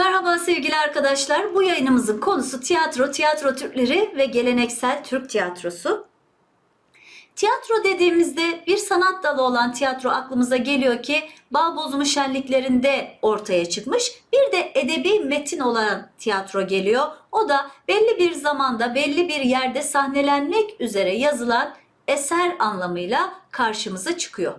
Merhaba sevgili arkadaşlar. Bu yayınımızın konusu tiyatro, tiyatro türleri ve geleneksel Türk tiyatrosu. Tiyatro dediğimizde bir sanat dalı olan tiyatro aklımıza geliyor ki bal bozumu şenliklerinde ortaya çıkmış. Bir de edebi metin olan tiyatro geliyor. O da belli bir zamanda belli bir yerde sahnelenmek üzere yazılan eser anlamıyla karşımıza çıkıyor.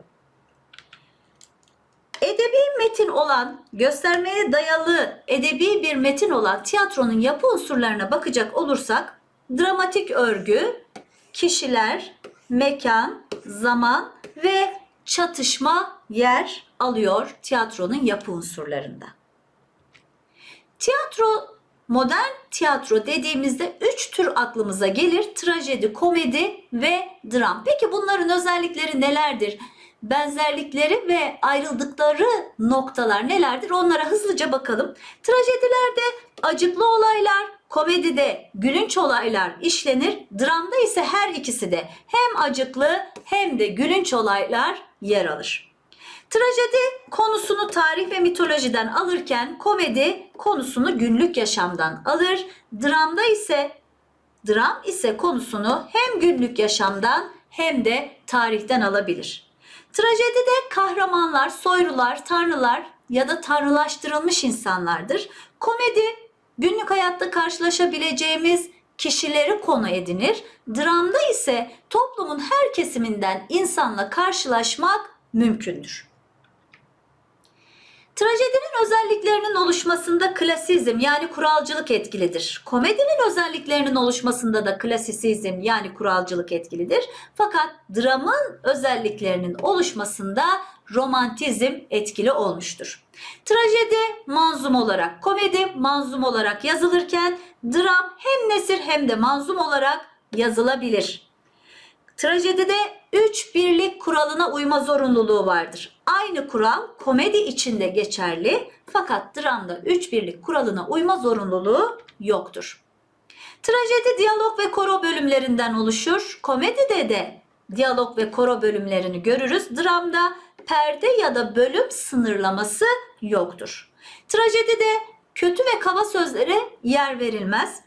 Edebi metin olan, göstermeye dayalı edebi bir metin olan tiyatronun yapı unsurlarına bakacak olursak dramatik örgü, kişiler, mekan, zaman ve çatışma yer alıyor tiyatronun yapı unsurlarında. Tiyatro, modern tiyatro dediğimizde üç tür aklımıza gelir. Trajedi, komedi ve dram. Peki bunların özellikleri nelerdir? Benzerlikleri ve ayrıldıkları noktalar nelerdir? Onlara hızlıca bakalım. Trajedilerde acıklı olaylar, komedide gülünç olaylar işlenir. Dramda ise her ikisi de hem acıklı hem de gülünç olaylar yer alır. Trajedi konusunu tarih ve mitolojiden alırken komedi konusunu günlük yaşamdan alır. Dramda ise dram ise konusunu hem günlük yaşamdan hem de tarihten alabilir. Trajedide kahramanlar, soylular, tanrılar ya da tanrılaştırılmış insanlardır. Komedi günlük hayatta karşılaşabileceğimiz kişileri konu edinir. Dramda ise toplumun her kesiminden insanla karşılaşmak mümkündür. Trajedinin özelliklerinin oluşmasında klasizm yani kuralcılık etkilidir. Komedinin özelliklerinin oluşmasında da klasisizm yani kuralcılık etkilidir. Fakat dramın özelliklerinin oluşmasında romantizm etkili olmuştur. Trajedi manzum olarak, komedi manzum olarak yazılırken dram hem nesir hem de manzum olarak yazılabilir. Trajedide üç birlik kuralına uyma zorunluluğu vardır. Aynı kural komedi içinde geçerli fakat dramda üç birlik kuralına uyma zorunluluğu yoktur. Trajedi diyalog ve koro bölümlerinden oluşur. Komedide de diyalog ve koro bölümlerini görürüz. Dramda perde ya da bölüm sınırlaması yoktur. Trajedide kötü ve kaba sözlere yer verilmez.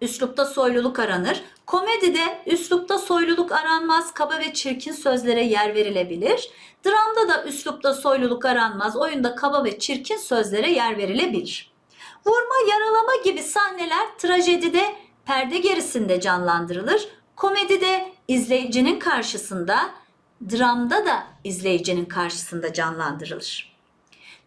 Üslupta soyluluk aranır. Komedide üslupta soyluluk aranmaz, kaba ve çirkin sözlere yer verilebilir. Dramda da üslupta soyluluk aranmaz, oyunda kaba ve çirkin sözlere yer verilebilir. Vurma, yaralama gibi sahneler trajedide perde gerisinde canlandırılır. Komedide izleyicinin karşısında, dramda da izleyicinin karşısında canlandırılır.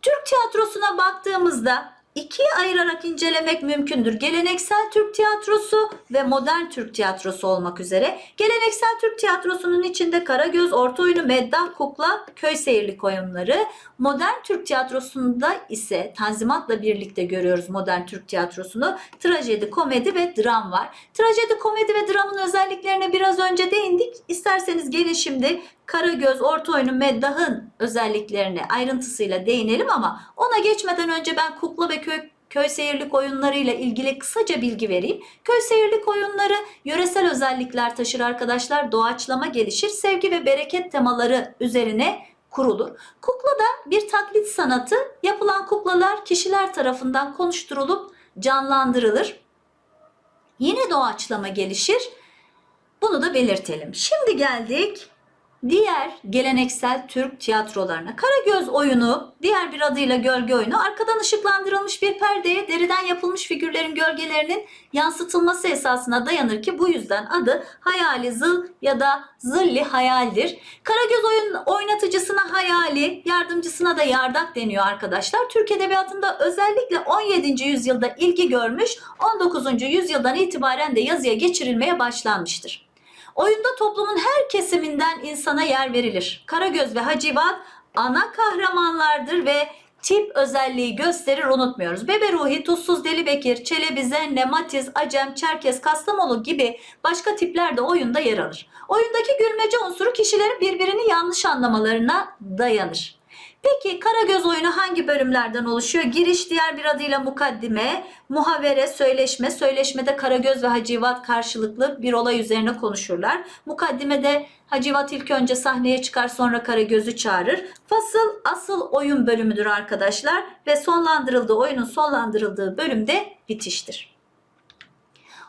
Türk tiyatrosuna baktığımızda ikiye ayırarak incelemek mümkündür. Geleneksel Türk tiyatrosu ve modern Türk tiyatrosu olmak üzere. Geleneksel Türk tiyatrosunun içinde Karagöz, Orta Oyunu, Meddah, Kukla, Köy Seyirlik oyunları. Modern Türk tiyatrosunda ise Tanzimat'la birlikte görüyoruz modern Türk tiyatrosunu. Trajedi, komedi ve dram var. Trajedi, komedi ve dramın özelliklerine biraz önce değindik. İsterseniz gelin şimdi Karagöz, Orta Oyunu, Meddah'ın özelliklerine ayrıntısıyla değinelim ama ona geçmeden önce ben kukla ve köy köy seyirlik oyunlarıyla ilgili kısaca bilgi vereyim. Köy seyirlik oyunları yöresel özellikler taşır arkadaşlar. Doğaçlama gelişir. Sevgi ve bereket temaları üzerine kurulur. Kukla da bir taklit sanatı. Yapılan kuklalar kişiler tarafından konuşturulup canlandırılır. Yine doğaçlama gelişir. Bunu da belirtelim. Şimdi geldik diğer geleneksel Türk tiyatrolarına. Karagöz oyunu, diğer bir adıyla gölge oyunu, arkadan ışıklandırılmış bir perdeye deriden yapılmış figürlerin gölgelerinin yansıtılması esasına dayanır ki bu yüzden adı hayali zıl ya da zilli hayaldir. Karagöz oyun oynatıcısına hayali, yardımcısına da yardak deniyor arkadaşlar. Türk Edebiyatı'nda özellikle 17. yüzyılda ilgi görmüş, 19. yüzyıldan itibaren de yazıya geçirilmeye başlanmıştır. Oyunda toplumun her kesiminden insana yer verilir. Karagöz ve Hacivat ana kahramanlardır ve tip özelliği gösterir unutmuyoruz. Bebe Ruhi, Tuzsuz Deli Bekir, Çelebi, Zenne, Matiz, Acem, Çerkes, Kastamonu gibi başka tipler de oyunda yer alır. Oyundaki gülmece unsuru kişilerin birbirini yanlış anlamalarına dayanır. Peki Karagöz oyunu hangi bölümlerden oluşuyor? Giriş diğer bir adıyla mukaddime, muhavere, söyleşme. Söyleşmede Karagöz ve Hacivat karşılıklı bir olay üzerine konuşurlar. Mukaddimede Hacivat ilk önce sahneye çıkar sonra Karagöz'ü çağırır. Fasıl asıl oyun bölümüdür arkadaşlar ve sonlandırıldığı oyunun sonlandırıldığı bölümde bitiştir.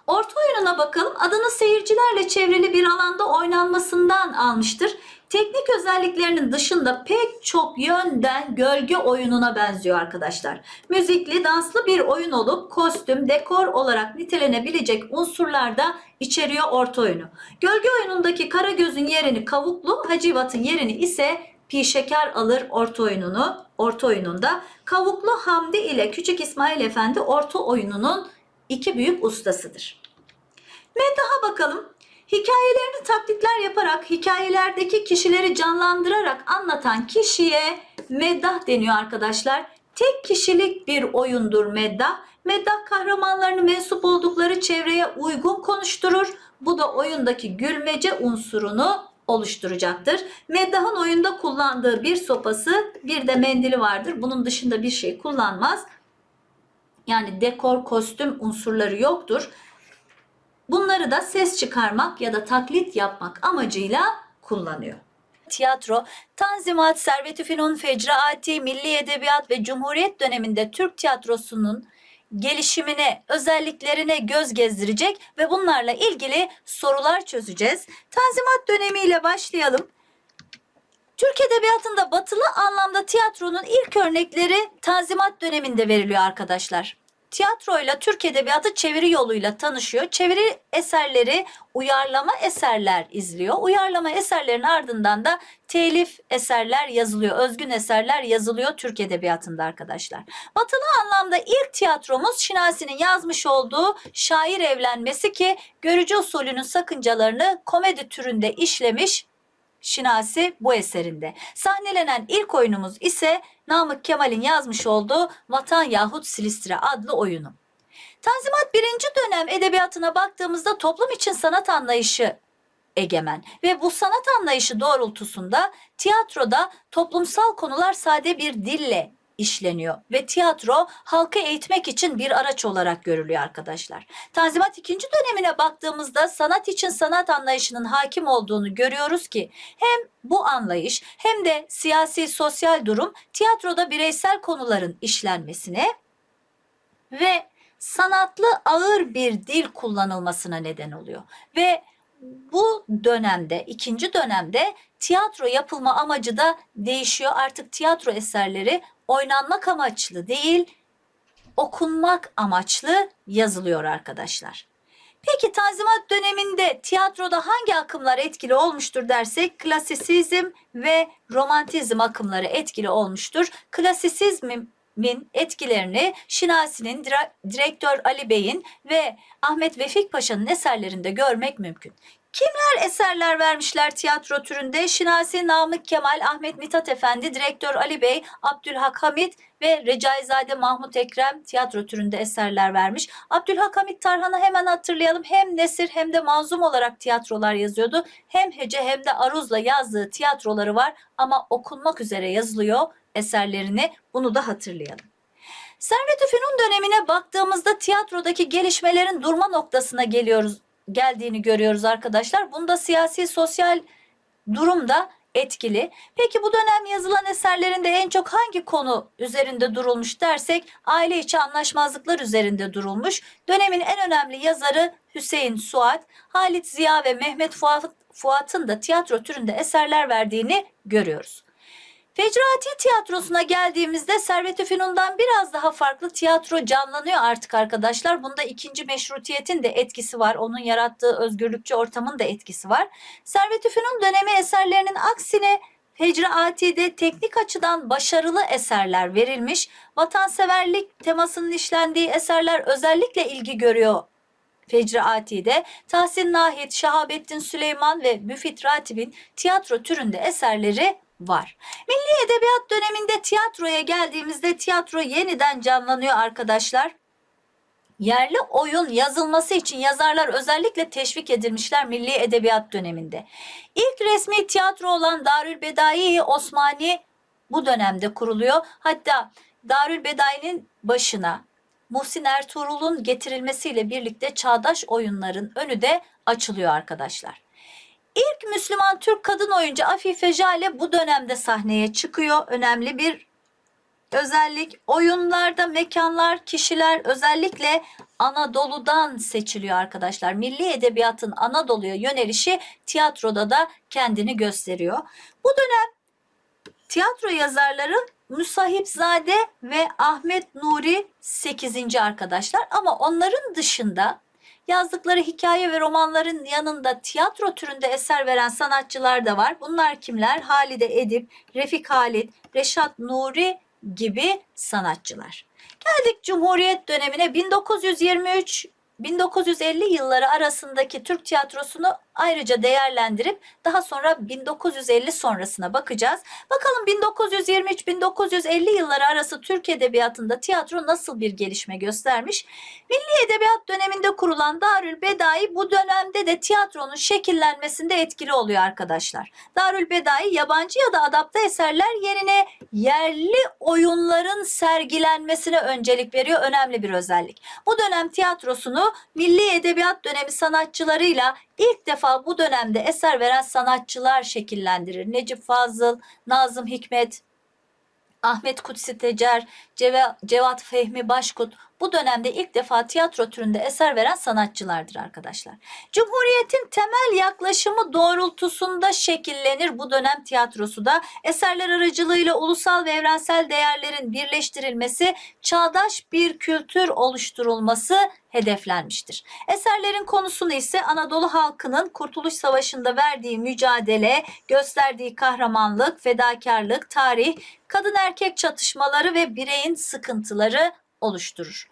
Orta oyununa bakalım. Adını seyircilerle çevrili bir alanda oynanmasından almıştır. Teknik özelliklerinin dışında pek çok yönden gölge oyununa benziyor arkadaşlar. Müzikli, danslı bir oyun olup kostüm, dekor olarak nitelenebilecek unsurlar da içeriyor orta oyunu. Gölge oyunundaki Karagöz'ün yerini Kavuklu, Hacivat'ın yerini ise Pişeker alır orta oyununu. Orta oyununda Kavuklu Hamdi ile Küçük İsmail Efendi orta oyununun iki büyük ustasıdır. Meddaha bakalım. Hikayelerini taklitler yaparak hikayelerdeki kişileri canlandırarak anlatan kişiye meddah deniyor arkadaşlar. Tek kişilik bir oyundur meddah. Meddah kahramanlarını mensup oldukları çevreye uygun konuşturur. Bu da oyundaki gülmece unsurunu oluşturacaktır. Meddah'ın oyunda kullandığı bir sopası bir de mendili vardır. Bunun dışında bir şey kullanmaz. Yani dekor, kostüm unsurları yoktur. Bunları da ses çıkarmak ya da taklit yapmak amacıyla kullanıyor. Tiyatro, Tanzimat, Servet-i Fünun, Fecraati, Milli Edebiyat ve Cumhuriyet döneminde Türk tiyatrosunun gelişimine, özelliklerine göz gezdirecek ve bunlarla ilgili sorular çözeceğiz. Tanzimat dönemiyle başlayalım. Türk Edebiyatı'nda batılı anlamda tiyatronun ilk örnekleri Tanzimat döneminde veriliyor arkadaşlar. Tiyatroyla Türk Edebiyatı çeviri yoluyla tanışıyor. Çeviri eserleri uyarlama eserler izliyor. Uyarlama eserlerin ardından da telif eserler yazılıyor. Özgün eserler yazılıyor Türk Edebiyatı'nda arkadaşlar. Batılı anlamda ilk tiyatromuz Şinasi'nin yazmış olduğu Şair Evlenmesi ki görücü usulünün sakıncalarını komedi türünde işlemiş Şinasi bu eserinde. Sahnelenen ilk oyunumuz ise Namık Kemal'in yazmış olduğu Vatan yahut Silistre adlı oyunu. Tanzimat birinci dönem edebiyatına baktığımızda toplum için sanat anlayışı egemen ve bu sanat anlayışı doğrultusunda tiyatroda toplumsal konular sade bir dille işleniyor ve tiyatro halkı eğitmek için bir araç olarak görülüyor arkadaşlar. Tanzimat ikinci dönemine baktığımızda sanat için sanat anlayışının hakim olduğunu görüyoruz ki hem bu anlayış hem de siyasi sosyal durum tiyatroda bireysel konuların işlenmesine ve sanatlı ağır bir dil kullanılmasına neden oluyor. Ve bu dönemde, ikinci dönemde tiyatro yapılma amacı da değişiyor. Artık tiyatro eserleri oynanmak amaçlı değil, okunmak amaçlı yazılıyor arkadaşlar. Peki Tanzimat döneminde tiyatroda hangi akımlar etkili olmuştur dersek klasisizm ve romantizm akımları etkili olmuştur. Klasisizmin etkilerini Şinasi'nin, direktör Ali Bey'in ve Ahmet Vefik Paşa'nın eserlerinde görmek mümkün. Kimler eserler vermişler tiyatro türünde? Şinasi Namık Kemal, Ahmet Mithat Efendi, direktör Ali Bey, Abdülhak Hamit ve Recaizade Mahmut Ekrem tiyatro türünde eserler vermiş. Abdülhak Hamit Tarhan'ı hemen hatırlayalım. Hem nesir hem de manzum olarak tiyatrolar yazıyordu. Hem hece hem de aruzla yazdığı tiyatroları var ama okunmak üzere yazılıyor eserlerini. Bunu da hatırlayalım. Servet-i Fünun dönemine baktığımızda tiyatrodaki gelişmelerin durma noktasına geliyoruz geldiğini görüyoruz arkadaşlar. Bunda siyasi sosyal durum da etkili. Peki bu dönem yazılan eserlerinde en çok hangi konu üzerinde durulmuş dersek aile içi anlaşmazlıklar üzerinde durulmuş. Dönemin en önemli yazarı Hüseyin Suat, Halit Ziya ve Mehmet Fuat, Fuat'ın da tiyatro türünde eserler verdiğini görüyoruz. Fecraati tiyatrosuna geldiğimizde Servet-i Fünun'dan biraz daha farklı tiyatro canlanıyor artık arkadaşlar. Bunda ikinci meşrutiyetin de etkisi var. Onun yarattığı özgürlükçü ortamın da etkisi var. Servet-i Fünun dönemi eserlerinin aksine Fecraati'de teknik açıdan başarılı eserler verilmiş. Vatanseverlik temasının işlendiği eserler özellikle ilgi görüyor Fecraati'de Tahsin Nahit, Şahabettin Süleyman ve Müfit Ratib'in tiyatro türünde eserleri var. Milli Edebiyat döneminde tiyatroya geldiğimizde tiyatro yeniden canlanıyor arkadaşlar. Yerli oyun yazılması için yazarlar özellikle teşvik edilmişler Milli Edebiyat döneminde. İlk resmi tiyatro olan Darül Bedai Osmani bu dönemde kuruluyor. Hatta Darül Bedai'nin başına Muhsin Ertuğrul'un getirilmesiyle birlikte çağdaş oyunların önü de açılıyor arkadaşlar. İlk Müslüman Türk kadın oyuncu Afife Jale bu dönemde sahneye çıkıyor. Önemli bir özellik. Oyunlarda mekanlar, kişiler özellikle Anadolu'dan seçiliyor arkadaşlar. Milli edebiyatın Anadolu'ya yönelişi tiyatroda da kendini gösteriyor. Bu dönem tiyatro yazarları Müsahipzade ve Ahmet Nuri 8. arkadaşlar ama onların dışında yazdıkları hikaye ve romanların yanında tiyatro türünde eser veren sanatçılar da var. Bunlar kimler? Halide Edip, Refik Halit, Reşat Nuri gibi sanatçılar. Geldik Cumhuriyet dönemine 1923 1950 yılları arasındaki Türk tiyatrosunu ayrıca değerlendirip daha sonra 1950 sonrasına bakacağız. Bakalım 1923-1950 yılları arası Türk edebiyatında tiyatro nasıl bir gelişme göstermiş? Milli Edebiyat döneminde kurulan Darül Bedai bu dönemde de tiyatronun şekillenmesinde etkili oluyor arkadaşlar. Darül Bedai yabancı ya da adapte eserler yerine yerli oyunların sergilenmesine öncelik veriyor. Önemli bir özellik. Bu dönem tiyatrosunu Milli Edebiyat dönemi sanatçılarıyla ilk defa bu dönemde eser veren sanatçılar şekillendirir. Necip Fazıl, Nazım Hikmet, Ahmet Kutsi Tecer, Ceva- Cevat Fehmi Başkut bu dönemde ilk defa tiyatro türünde eser veren sanatçılardır arkadaşlar. Cumhuriyetin temel yaklaşımı doğrultusunda şekillenir bu dönem tiyatrosu da. Eserler aracılığıyla ulusal ve evrensel değerlerin birleştirilmesi, çağdaş bir kültür oluşturulması hedeflenmiştir. Eserlerin konusunu ise Anadolu halkının Kurtuluş Savaşı'nda verdiği mücadele, gösterdiği kahramanlık, fedakarlık, tarih, kadın erkek çatışmaları ve bireyin sıkıntıları oluşturur.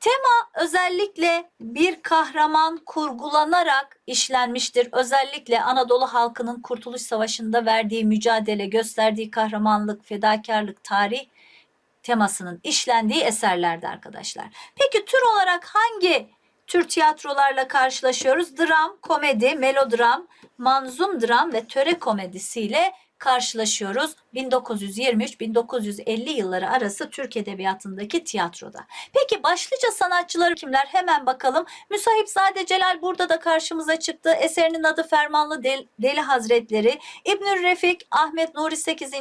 Tema özellikle bir kahraman kurgulanarak işlenmiştir. Özellikle Anadolu halkının Kurtuluş Savaşı'nda verdiği mücadele, gösterdiği kahramanlık, fedakarlık, tarih temasının işlendiği eserlerde arkadaşlar. Peki tür olarak hangi tür tiyatrolarla karşılaşıyoruz? Dram, komedi, melodram, manzum dram ve töre komedisiyle karşılaşıyoruz 1923-1950 yılları arası Türk Edebiyatı'ndaki tiyatroda. Peki başlıca sanatçıları kimler? Hemen bakalım. Müsahipzade Celal burada da karşımıza çıktı. Eserinin adı Fermanlı Del- Deli Hazretleri. İbnül Refik, Ahmet Nuri 8.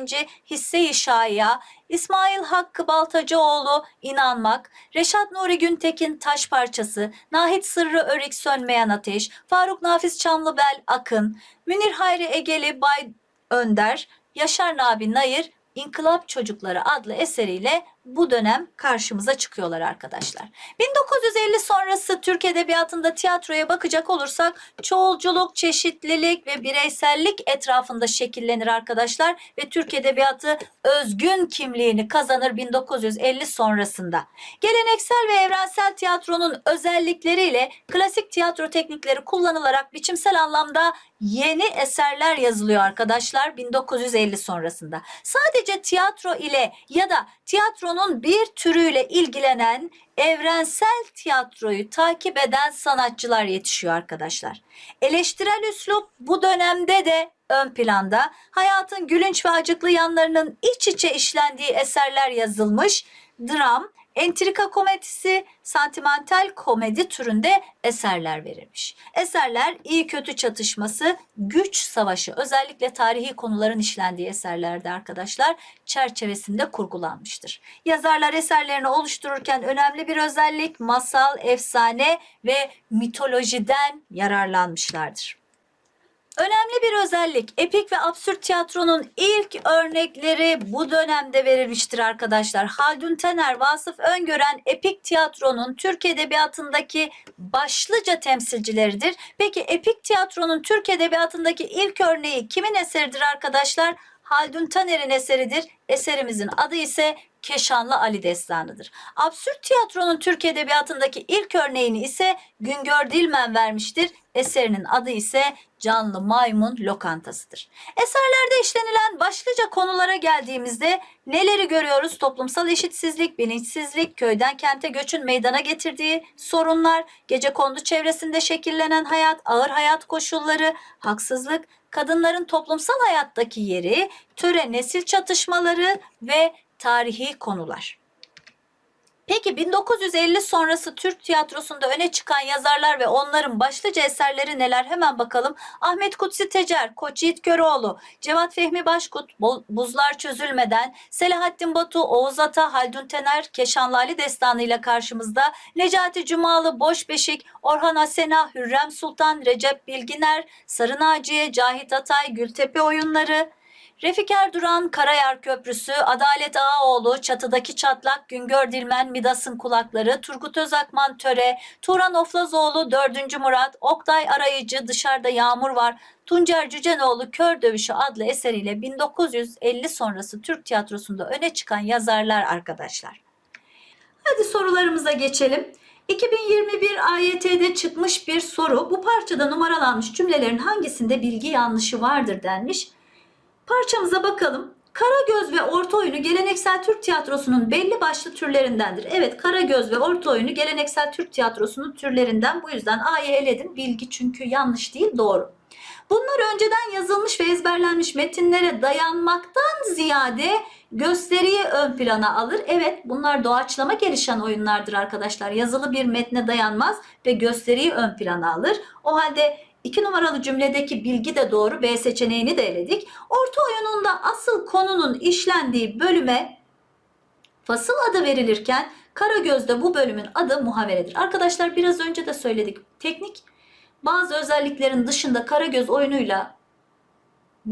Hisse-i Şaiya, İsmail Hakkı Baltacıoğlu İnanmak, Reşat Nuri Güntekin Taş Parçası, Nahit Sırrı Örik Sönmeyen Ateş, Faruk Nafiz Çamlıbel Akın, Münir Hayri Egeli Bay Önder, Yaşar Nabi Nayır, İnkılap Çocukları adlı eseriyle bu dönem karşımıza çıkıyorlar arkadaşlar. 1950 sonrası Türk Edebiyatı'nda tiyatroya bakacak olursak çoğulculuk, çeşitlilik ve bireysellik etrafında şekillenir arkadaşlar ve Türk Edebiyatı özgün kimliğini kazanır 1950 sonrasında. Geleneksel ve evrensel tiyatronun özellikleriyle klasik tiyatro teknikleri kullanılarak biçimsel anlamda yeni eserler yazılıyor arkadaşlar 1950 sonrasında. Sadece tiyatro ile ya da tiyatronun bir türüyle ilgilenen evrensel tiyatroyu takip eden sanatçılar yetişiyor arkadaşlar. Eleştirel üslup bu dönemde de ön planda. Hayatın gülünç ve acıklı yanlarının iç içe işlendiği eserler yazılmış. Dram, entrika komedisi, santimental komedi türünde eserler verilmiş. Eserler iyi kötü çatışması, güç savaşı özellikle tarihi konuların işlendiği eserlerde arkadaşlar çerçevesinde kurgulanmıştır. Yazarlar eserlerini oluştururken önemli bir özellik masal, efsane ve mitolojiden yararlanmışlardır. Önemli bir özellik epik ve absürt tiyatronun ilk örnekleri bu dönemde verilmiştir arkadaşlar. Haldun Taner, Vasıf Öngören epik tiyatronun Türk Edebiyatı'ndaki başlıca temsilcileridir. Peki epik tiyatronun Türk Edebiyatı'ndaki ilk örneği kimin eseridir arkadaşlar? Haldun Taner'in eseridir. Eserimizin adı ise Keşanlı Ali Destanı'dır. Absürt tiyatronun Türk Edebiyatı'ndaki ilk örneğini ise Güngör Dilmen vermiştir. Eserinin adı ise Canlı Maymun Lokantası'dır. Eserlerde işlenilen başlıca konulara geldiğimizde neleri görüyoruz? Toplumsal eşitsizlik, bilinçsizlik, köyden kente göçün meydana getirdiği sorunlar, gece kondu çevresinde şekillenen hayat, ağır hayat koşulları, haksızlık, kadınların toplumsal hayattaki yeri, töre nesil çatışmaları ve tarihi konular. Peki 1950 sonrası Türk tiyatrosunda öne çıkan yazarlar ve onların başlıca eserleri neler? Hemen bakalım. Ahmet Kutsi Tecer, Koç Yiğit Köroğlu, Cevat Fehmi Başkut, Buzlar Çözülmeden, Selahattin Batu, Oğuz Ata, Haldun Tener, Keşan Lali Destanı ile karşımızda. Necati Cumalı, Boş Beşik, Orhan Asena, Hürrem Sultan, Recep Bilginer, Sarı Naciye, Cahit Atay, Gültepe Oyunları, Refik Erduran, Karayar Köprüsü, Adalet Ağaoğlu, Çatıdaki Çatlak, Güngör Dilmen, Midas'ın Kulakları, Turgut Özakman Töre, Turan Oflazoğlu, 4. Murat, Oktay Arayıcı, Dışarıda Yağmur Var, Tuncer Cücenoğlu Kör Dövüşü adlı eseriyle 1950 sonrası Türk tiyatrosunda öne çıkan yazarlar arkadaşlar. Hadi sorularımıza geçelim. 2021 AYT'de çıkmış bir soru. Bu parçada numaralanmış cümlelerin hangisinde bilgi yanlışı vardır denmiş. Parçamıza bakalım. Karagöz ve orta oyunu geleneksel Türk tiyatrosunun belli başlı türlerindendir. Evet Karagöz ve orta oyunu geleneksel Türk tiyatrosunun türlerinden. Bu yüzden A'yı eledim. Bilgi çünkü yanlış değil doğru. Bunlar önceden yazılmış ve ezberlenmiş metinlere dayanmaktan ziyade gösteriyi ön plana alır. Evet bunlar doğaçlama gelişen oyunlardır arkadaşlar. Yazılı bir metne dayanmaz ve gösteriyi ön plana alır. O halde 2 numaralı cümledeki bilgi de doğru. B seçeneğini de eledik. Orta oyununda asıl konunun işlendiği bölüme fasıl adı verilirken Karagöz'de bu bölümün adı muhaveredir. Arkadaşlar biraz önce de söyledik. Teknik bazı özelliklerin dışında Karagöz oyunuyla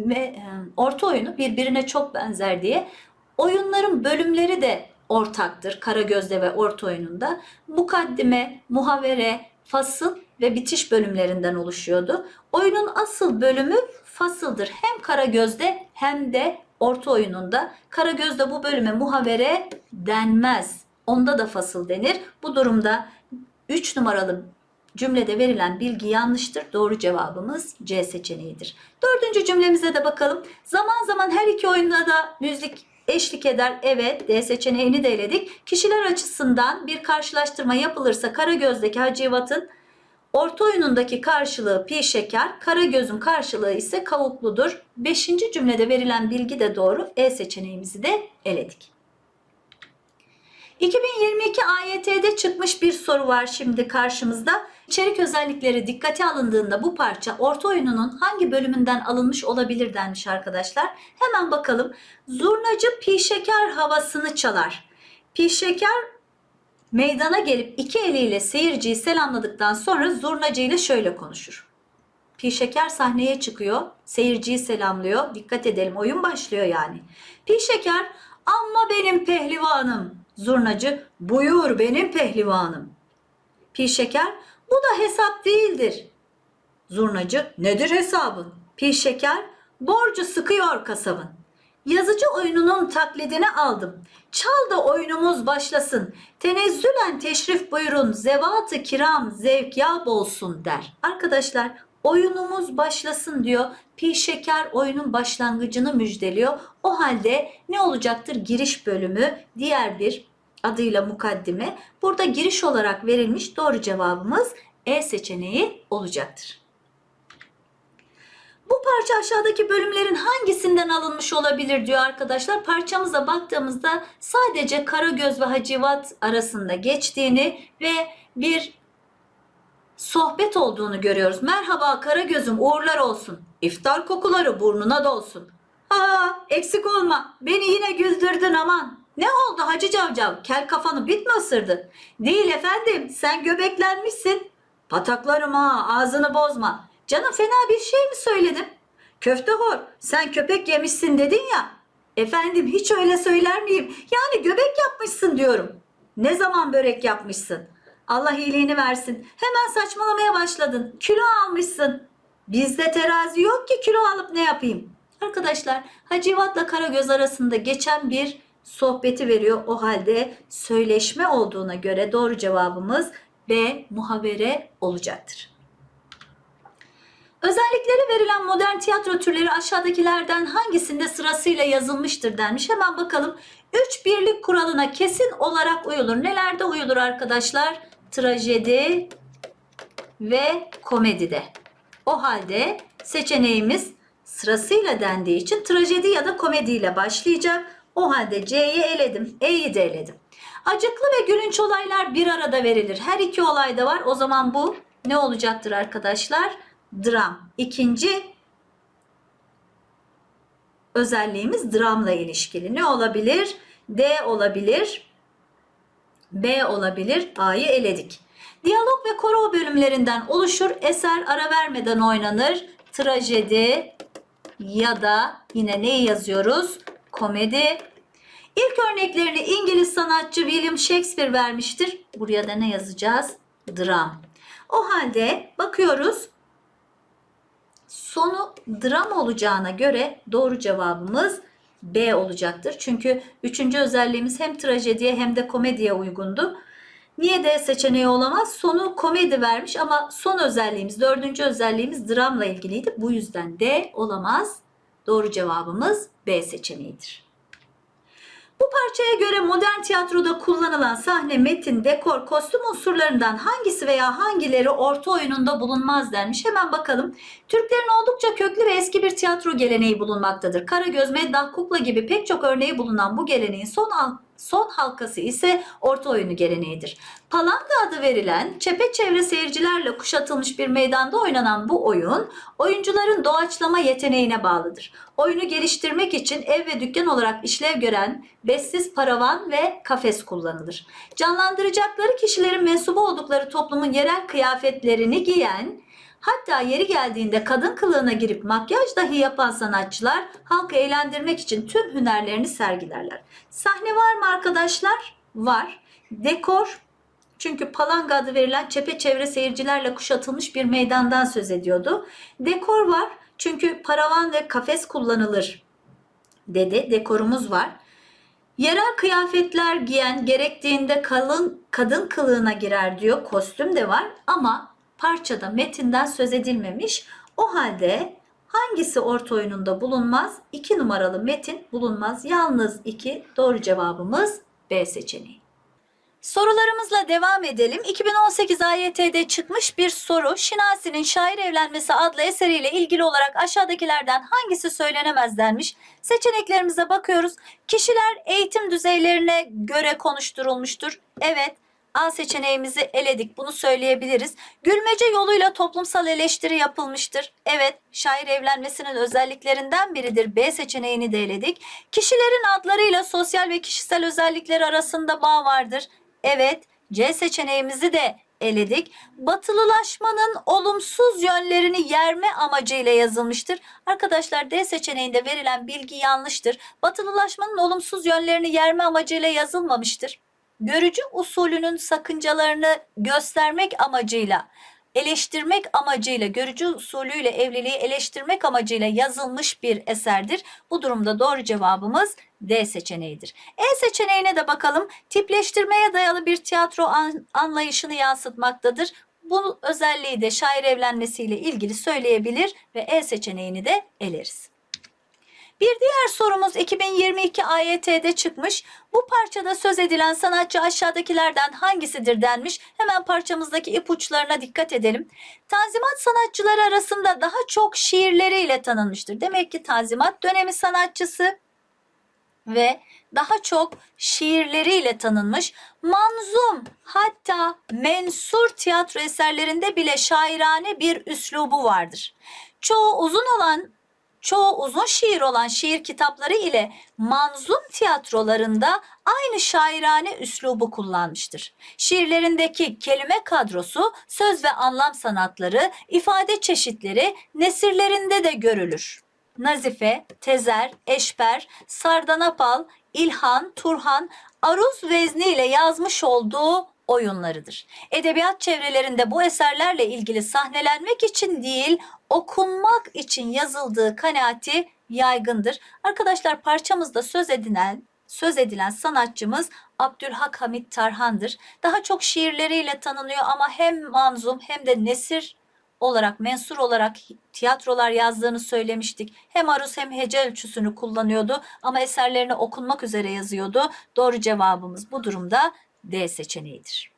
e, orta oyunu birbirine çok benzer diye oyunların bölümleri de ortaktır Karagöz'de ve orta oyununda. Mukaddime, muhavere, fasıl ve bitiş bölümlerinden oluşuyordu. Oyunun asıl bölümü fasıldır. Hem Karagöz'de hem de orta oyununda. Karagöz'de bu bölüme muhavere denmez. Onda da fasıl denir. Bu durumda 3 numaralı cümlede verilen bilgi yanlıştır. Doğru cevabımız C seçeneğidir. Dördüncü cümlemize de bakalım. Zaman zaman her iki oyunda da müzik eşlik eder. Evet D seçeneğini de eledik. Kişiler açısından bir karşılaştırma yapılırsa Karagöz'deki Hacivat'ın orta oyunundaki karşılığı pi şeker, Karagöz'ün karşılığı ise kavukludur. Beşinci cümlede verilen bilgi de doğru. E seçeneğimizi de eledik. 2022 AYT'de çıkmış bir soru var şimdi karşımızda. İçerik özellikleri dikkate alındığında bu parça orta oyununun hangi bölümünden alınmış olabilir denmiş arkadaşlar. Hemen bakalım. Zurnacı pi şeker havasını çalar. Pi şeker meydana gelip iki eliyle seyirciyi selamladıktan sonra zurnacı ile şöyle konuşur. Pi şeker sahneye çıkıyor, seyirciyi selamlıyor. Dikkat edelim oyun başlıyor yani. Pi şeker amma benim pehlivanım. Zurnacı buyur benim pehlivanım. Pi şeker bu da hesap değildir. Zurnacı nedir hesabın? Pi şeker borcu sıkıyor kasabın. Yazıcı oyununun taklidini aldım. Çal da oyunumuz başlasın. Tenezzülen teşrif buyurun. Zevat-ı kiram zevk yap olsun der. Arkadaşlar oyunumuz başlasın diyor. Pi şeker oyunun başlangıcını müjdeliyor. O halde ne olacaktır? Giriş bölümü diğer bir adıyla mukaddime. Burada giriş olarak verilmiş doğru cevabımız E seçeneği olacaktır. Bu parça aşağıdaki bölümlerin hangisinden alınmış olabilir diyor arkadaşlar. Parçamıza baktığımızda sadece Karagöz ve Hacivat arasında geçtiğini ve bir sohbet olduğunu görüyoruz. Merhaba Karagöz'üm uğurlar olsun. İftar kokuları burnuna dolsun. Aa eksik olma. Beni yine güldürdün aman. Ne oldu Hacı Cavcav? Kel kafanı bit mi ısırdı? Değil efendim sen göbeklenmişsin. Pataklarım ha ağzını bozma. Canım fena bir şey mi söyledim? Köfte hor sen köpek yemişsin dedin ya. Efendim hiç öyle söyler miyim? Yani göbek yapmışsın diyorum. Ne zaman börek yapmışsın? Allah iyiliğini versin. Hemen saçmalamaya başladın. Kilo almışsın. Bizde terazi yok ki kilo alıp ne yapayım? Arkadaşlar Hacivat'la Karagöz arasında geçen bir sohbeti veriyor. O halde söyleşme olduğuna göre doğru cevabımız B muhabere olacaktır. Özellikleri verilen modern tiyatro türleri aşağıdakilerden hangisinde sırasıyla yazılmıştır denmiş. Hemen bakalım. Üç birlik kuralına kesin olarak uyulur. Nelerde uyulur arkadaşlar? Trajedi ve komedide. O halde seçeneğimiz sırasıyla dendiği için trajedi ya da komediyle başlayacak. O halde C'yi eledim. E'yi de eledim. Acıklı ve gülünç olaylar bir arada verilir. Her iki olay da var. O zaman bu ne olacaktır arkadaşlar? Dram. İkinci özelliğimiz dramla ilişkili. Ne olabilir? D olabilir. B olabilir. A'yı eledik. Diyalog ve koro bölümlerinden oluşur. Eser ara vermeden oynanır. Trajedi ya da yine neyi yazıyoruz? Komedi. İlk örneklerini İngiliz sanatçı William Shakespeare vermiştir. Buraya da ne yazacağız? Dram. O halde bakıyoruz. Sonu dram olacağına göre doğru cevabımız B olacaktır. Çünkü üçüncü özelliğimiz hem trajediye hem de komediye uygundu. Niye D seçeneği olamaz? Sonu komedi vermiş ama son özelliğimiz, dördüncü özelliğimiz dramla ilgiliydi. Bu yüzden D olamaz. Doğru cevabımız B seçeneğidir. Bu parçaya göre modern tiyatroda kullanılan sahne, metin, dekor, kostüm unsurlarından hangisi veya hangileri orta oyununda bulunmaz denmiş. Hemen bakalım. Türklerin oldukça köklü ve eski bir tiyatro geleneği bulunmaktadır. Karagöz, Meddah, Kukla gibi pek çok örneği bulunan bu geleneğin son son halkası ise orta oyunu geleneğidir. Palanga adı verilen çepeçevre seyircilerle kuşatılmış bir meydanda oynanan bu oyun oyuncuların doğaçlama yeteneğine bağlıdır. Oyunu geliştirmek için ev ve dükkan olarak işlev gören bessiz paravan ve kafes kullanılır. Canlandıracakları kişilerin mensubu oldukları toplumun yerel kıyafetlerini giyen Hatta yeri geldiğinde kadın kılığına girip makyaj dahi yapan sanatçılar halkı eğlendirmek için tüm hünerlerini sergilerler. Sahne var mı arkadaşlar? Var. Dekor çünkü palanga adı verilen çepeçevre seyircilerle kuşatılmış bir meydandan söz ediyordu. Dekor var çünkü paravan ve kafes kullanılır dedi. Dekorumuz var. Yerel kıyafetler giyen gerektiğinde kalın kadın kılığına girer diyor. Kostüm de var ama parçada metinden söz edilmemiş. O halde hangisi orta oyununda bulunmaz? 2 numaralı metin bulunmaz. Yalnız 2 doğru cevabımız B seçeneği. Sorularımızla devam edelim. 2018 AYT'de çıkmış bir soru. Şinasi'nin Şair Evlenmesi adlı eseriyle ilgili olarak aşağıdakilerden hangisi söylenemez denmiş. Seçeneklerimize bakıyoruz. Kişiler eğitim düzeylerine göre konuşturulmuştur. Evet. A seçeneğimizi eledik. Bunu söyleyebiliriz. Gülmece yoluyla toplumsal eleştiri yapılmıştır. Evet, şair evlenmesinin özelliklerinden biridir. B seçeneğini de eledik. Kişilerin adlarıyla sosyal ve kişisel özellikleri arasında bağ vardır. Evet, C seçeneğimizi de eledik. Batılılaşmanın olumsuz yönlerini yerme amacıyla yazılmıştır. Arkadaşlar D seçeneğinde verilen bilgi yanlıştır. Batılılaşmanın olumsuz yönlerini yerme amacıyla yazılmamıştır. Görücü usulünün sakıncalarını göstermek amacıyla eleştirmek amacıyla görücü usulüyle evliliği eleştirmek amacıyla yazılmış bir eserdir. Bu durumda doğru cevabımız D seçeneğidir. E seçeneğine de bakalım. Tipleştirmeye dayalı bir tiyatro an- anlayışını yansıtmaktadır. Bu özelliği de şair evlenmesiyle ilgili söyleyebilir ve E seçeneğini de eleriz. Bir diğer sorumuz 2022 AYT'de çıkmış. Bu parçada söz edilen sanatçı aşağıdakilerden hangisidir denmiş. Hemen parçamızdaki ipuçlarına dikkat edelim. Tanzimat sanatçıları arasında daha çok şiirleriyle tanınmıştır. Demek ki Tanzimat dönemi sanatçısı ve daha çok şiirleriyle tanınmış. Manzum hatta mensur tiyatro eserlerinde bile şairane bir üslubu vardır. Çoğu uzun olan çoğu uzun şiir olan şiir kitapları ile manzum tiyatrolarında aynı şairane üslubu kullanmıştır. Şiirlerindeki kelime kadrosu, söz ve anlam sanatları, ifade çeşitleri nesirlerinde de görülür. Nazife, Tezer, Eşber, Sardanapal, İlhan, Turhan, Aruz vezni ile yazmış olduğu oyunlarıdır. Edebiyat çevrelerinde bu eserlerle ilgili sahnelenmek için değil, okunmak için yazıldığı kanaati yaygındır. Arkadaşlar parçamızda söz edilen söz edilen sanatçımız Abdülhak Hamit Tarhan'dır. Daha çok şiirleriyle tanınıyor ama hem manzum hem de nesir olarak, mensur olarak tiyatrolar yazdığını söylemiştik. Hem aruz hem hece ölçüsünü kullanıyordu ama eserlerini okunmak üzere yazıyordu. Doğru cevabımız bu durumda D seçeneğidir.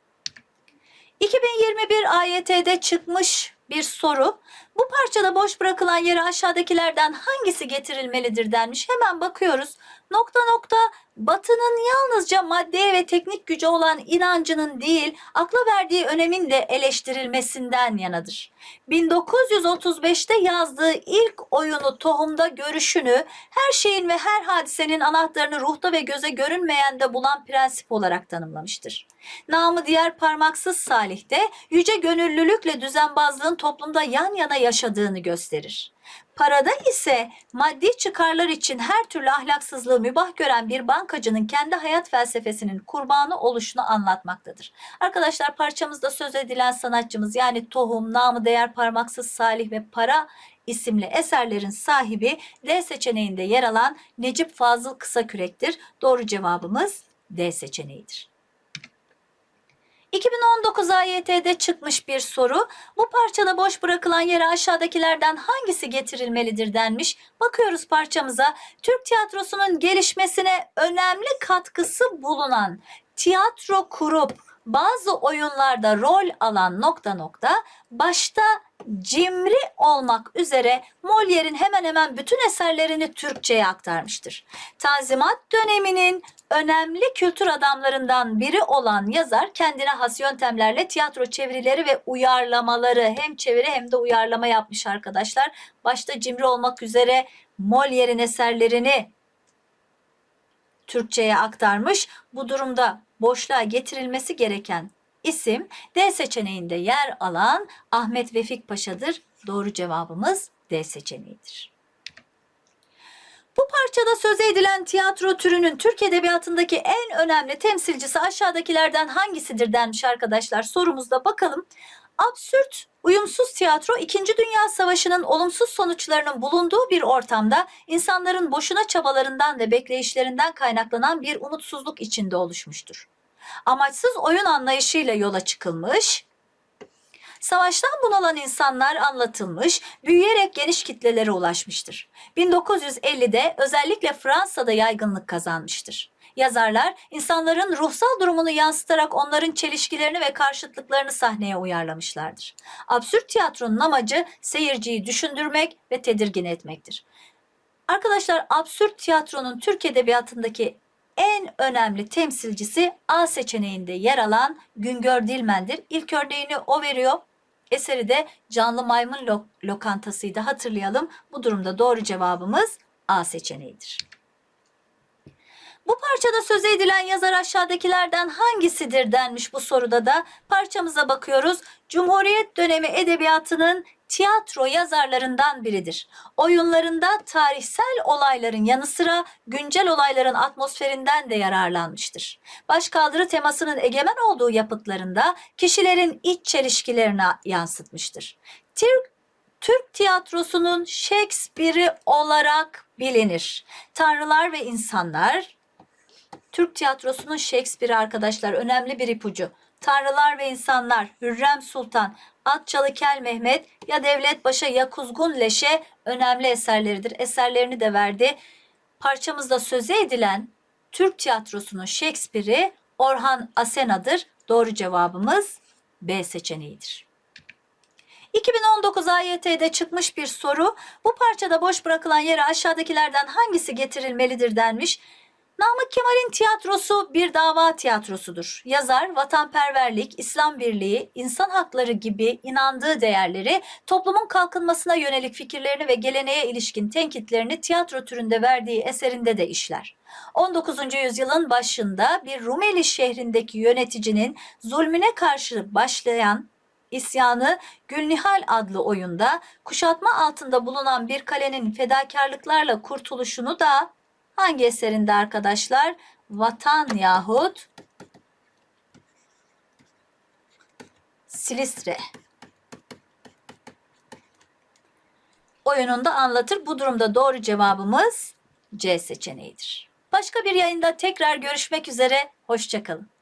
2021 AYT'de çıkmış bir soru. Bu parçada boş bırakılan yere aşağıdakilerden hangisi getirilmelidir denmiş. Hemen bakıyoruz. Nokta nokta Batı'nın yalnızca maddeye ve teknik gücü olan inancının değil, akla verdiği önemin de eleştirilmesinden yanadır. 1935'te yazdığı ilk oyunu Tohum'da görüşünü, her şeyin ve her hadisenin anahtarını ruhta ve göze görünmeyende bulan prensip olarak tanımlamıştır. Namı diğer parmaksız Salih'te yüce gönüllülükle düzenbazlığın toplumda yan yana yaşadığını gösterir. Parada ise maddi çıkarlar için her türlü ahlaksızlığı mübah gören bir bankacının kendi hayat felsefesinin kurbanı oluşunu anlatmaktadır. Arkadaşlar parçamızda söz edilen sanatçımız yani Tohum, Namı Değer Parmaksız Salih ve Para isimli eserlerin sahibi D seçeneğinde yer alan Necip Fazıl Kısakürek'tir. Doğru cevabımız D seçeneğidir. 2019 AYT'de çıkmış bir soru. Bu parçada boş bırakılan yere aşağıdakilerden hangisi getirilmelidir denmiş. Bakıyoruz parçamıza. Türk tiyatrosunun gelişmesine önemli katkısı bulunan tiyatro kurup bazı oyunlarda rol alan nokta nokta başta cimri olmak üzere Molière'in hemen hemen bütün eserlerini Türkçe'ye aktarmıştır. Tanzimat döneminin önemli kültür adamlarından biri olan yazar kendine has yöntemlerle tiyatro çevirileri ve uyarlamaları hem çeviri hem de uyarlama yapmış arkadaşlar. Başta cimri olmak üzere Molière'in eserlerini Türkçe'ye aktarmış. Bu durumda boşluğa getirilmesi gereken isim D seçeneğinde yer alan Ahmet Vefik Paşa'dır. Doğru cevabımız D seçeneğidir. Bu parçada söz edilen tiyatro türünün Türk Edebiyatı'ndaki en önemli temsilcisi aşağıdakilerden hangisidir denmiş arkadaşlar. Sorumuzda bakalım. Absürt, uyumsuz tiyatro 2. Dünya Savaşı'nın olumsuz sonuçlarının bulunduğu bir ortamda insanların boşuna çabalarından ve bekleyişlerinden kaynaklanan bir umutsuzluk içinde oluşmuştur. Amaçsız oyun anlayışıyla yola çıkılmış, Savaştan bunalan insanlar anlatılmış, büyüyerek geniş kitlelere ulaşmıştır. 1950'de özellikle Fransa'da yaygınlık kazanmıştır. Yazarlar insanların ruhsal durumunu yansıtarak onların çelişkilerini ve karşıtlıklarını sahneye uyarlamışlardır. Absürt tiyatronun amacı seyirciyi düşündürmek ve tedirgin etmektir. Arkadaşlar absürt tiyatronun Türk edebiyatındaki en önemli temsilcisi A seçeneğinde yer alan Güngör Dilmen'dir. İlk örneğini o veriyor. Eseri de Canlı Maymun Lo- Lokantası'ydı hatırlayalım. Bu durumda doğru cevabımız A seçeneğidir. Bu parçada söz edilen yazar aşağıdakilerden hangisidir denmiş bu soruda da. Parçamıza bakıyoruz. Cumhuriyet dönemi edebiyatının tiyatro yazarlarından biridir. Oyunlarında tarihsel olayların yanı sıra güncel olayların atmosferinden de yararlanmıştır. Başkaldırı temasının egemen olduğu yapıtlarında kişilerin iç çelişkilerini yansıtmıştır. Türk Türk tiyatrosunun Shakespeare'i olarak bilinir. Tanrılar ve insanlar Türk tiyatrosunun Shakespeare'i arkadaşlar önemli bir ipucu. Tanrılar ve İnsanlar, Hürrem Sultan, Atçalı Kel Mehmet ya Devlet Başa ya Kuzgun Leşe önemli eserleridir. Eserlerini de verdi. Parçamızda söze edilen Türk tiyatrosunun Shakespeare'i Orhan Asena'dır. Doğru cevabımız B seçeneğidir. 2019 AYT'de çıkmış bir soru. Bu parçada boş bırakılan yere aşağıdakilerden hangisi getirilmelidir denmiş. Namık Kemal'in tiyatrosu bir dava tiyatrosudur. Yazar vatanperverlik, İslam birliği, insan hakları gibi inandığı değerleri, toplumun kalkınmasına yönelik fikirlerini ve geleneğe ilişkin tenkitlerini tiyatro türünde verdiği eserinde de işler. 19. yüzyılın başında bir Rumeli şehrindeki yöneticinin zulmüne karşı başlayan İsyanı Gülnihal adlı oyunda kuşatma altında bulunan bir kalenin fedakarlıklarla kurtuluşunu da hangi eserinde arkadaşlar? Vatan yahut Silistre oyununda anlatır. Bu durumda doğru cevabımız C seçeneğidir. Başka bir yayında tekrar görüşmek üzere. Hoşçakalın.